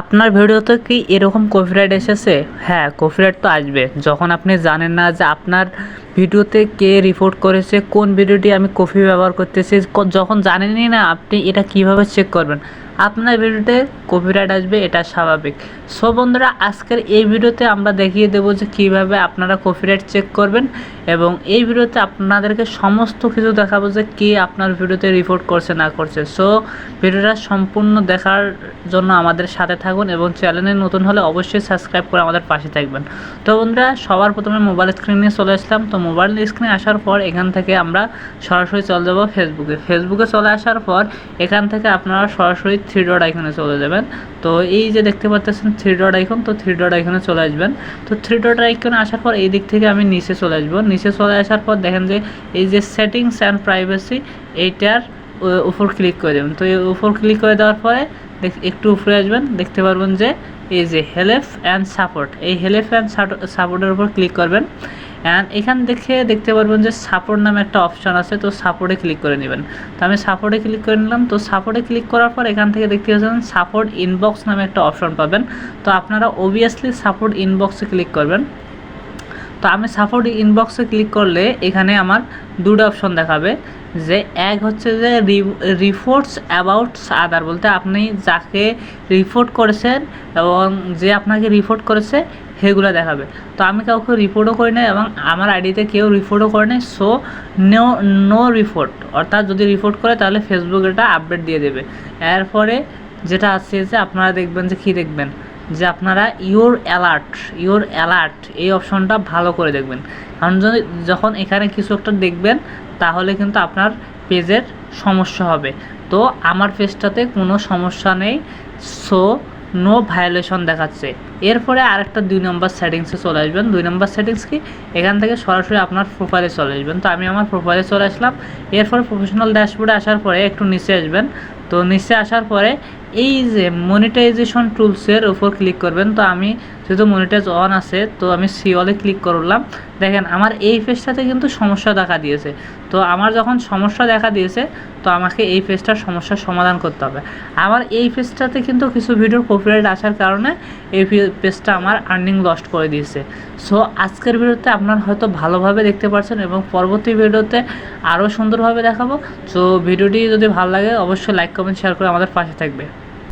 আপনার ভিডিওতে কি এরকম কপিরাইট এসেছে? হ্যাঁ কপিরাইট তো আসবে। যখন আপনি জানেন না যে আপনার ভিডিওতে কে রিপোর্ট করেছে, কোন ভিডিওটি আমি কপি ব্যবহার করতেছি যখন জানেনই না আপনি এটা কীভাবে চেক করবেন। আপনার ভিডিওতে কপিরাইট আসবে, এটা স্বাভাবিক। সো বন্ধুরা, আজকের এই ভিডিওতে আমরা দেখিয়ে দেবো যে কীভাবে আপনারা কপিরাইট চেক করবেন এবং এই ভিডিওতে আপনাদেরকে সমস্ত কিছু দেখাবো যে কে আপনার ভিডিওতে রিপোর্ট করছে, না করছে। সো ভিডিওটা সম্পূর্ণ দেখার জন্য আমাদের সাথে থাকুন এবং চ্যানেলে নতুন হলে অবশ্যই সাবস্ক্রাইব করে আমাদের পাশে থাকবেন। তো বন্ধুরা, সবার প্রথমে মোবাইল স্ক্রিনে চলে আসলাম। তো মোবাইল স্ক্রিনে আসার পর এখান থেকে আমরা সরাসরি চলে যাব ফেসবুকে ফেসবুকে চলে আসার পর এখান থেকে আপনারা সরাসরি থ্রি ডট আইকনে চলে যাবেন। তো এই যে দেখতে পাচ্ছেন থ্রি ডট আইকন তো থ্রি ডট আইকনে চলে আসবেন। তো থ্রি ডট আইকনে আসার পর এই দিক থেকে আমি নিচে চলে আসব। নিচে চলে আসার পর দেখেন যে এই যে সেটিংস অ্যান্ড প্রাইভেসি এইটার উপর ক্লিক করে দেবেন। তো এই উপর ক্লিক করে দেওয়ার পরে একটু উপরে আসবেন। দেখতে পারবেন যে এই যে হেল্প অ্যান্ড সাপোর্ট এই হেল্প অ্যান্ড সাপোর্টের উপর ক্লিক করবেন। অ্যান্ড এখান দেখে দেখতে পারবেন যে সাপোর্ট নামে একটা অপশন আছে, তো সাপোর্টে ক্লিক করে নেবেন। তো আমি সাপোর্টে ক্লিক করে নিলাম, তো সাপোর্টে ক্লিক করার পর এখান থেকে দেখতে পাচ্ছেন সাপোর্ট ইনবক্স নামে একটা অপশন পাবেন। তো আপনারা অবভিয়াসলি সাপোর্ট ইনবক্সে ক্লিক করবেন। তো আমি সাপোর্ট ইনবক্সে ক্লিক করলে এখানে আমার দুটো অপশন দেখাবে। যে এক হচ্ছে যে রিপোর্টস অ্যাবাউট আদার বলতে আপনি যাকে রিপোর্ট করেছেন এবং যে আপনাকে রিপোর্ট করেছে, সেগুলো দেখাবে। তো আমি কাউকে রিপোর্টও করি না এবং আমার আইডিতে কেউ রিপোর্টও করে নাই সো নো নো রিপোর্ট অর্থাৎ যদি রিপোর্ট করে, তাহলে ফেসবুক এটা আপডেট দিয়ে দেবে। এরপরে যেটা আছে যে আপনারা দেখবেন যে কী দেখবেন? যে আপনারা ইওর অ্যালার্ট ইওর অ্যালার্ট এই অপশনটা ভালো করে দেখবেন। কারণ যদি, যখন এখানে কিছু একটা দেখবেন, তাহলে কিন্তু আপনার পেজের সমস্যা হবে। তো আমার পেজটাতে কোনো সমস্যা নেই সো নো ভায়োলেশন দেখাচ্ছে। এরপরে আরেকটা দুই নম্বর সেটিংসে চলে আসবেন। দুই নম্বর সেটিংস কি? এখান থেকে সরাসরি আপনার প্রোফাইলে চলে আসবেন। তো আমি আমার প্রোফাইলে চলে আসলাম। এরপরে প্রফেশনাল ড্যাশবোর্ডে আসার পরে একটু নিচে আসবেন। তো নিচে আসার পরে এই যে মনিটাইজেশন টুলসের উপর ক্লিক করবেন, তো আমি যেহেতু মনিটাইজ অন আছে, তো আমি সিওলে ক্লিক করলাম। দেখেন, আমার এই পেজটাতে কিন্তু সমস্যা দেখা দিয়েছে। তো আমার যখন সমস্যা দেখা দিয়েছে, তো আমাকে এই পেজটার সমস্যার সমাধান করতে হবে। আমার এই পেজটাতে কিন্তু কিছু ভিডিওর কপিরাইট আসার কারণে এই পেজটা আমার আর্নিং লস্ট করে দিয়েছে। সো আজকের ভিডিওতে আপনার হয়তো ভালোভাবে দেখতে পাচ্ছেন এবং পরবর্তী ভিডিওতে আরও সুন্দরভাবে দেখাবো। সো ভিডিওটি যদি ভালো লাগে, অবশ্যই লাইক কমেন্ট শেয়ার করে আমাদের পাশে থাকবে।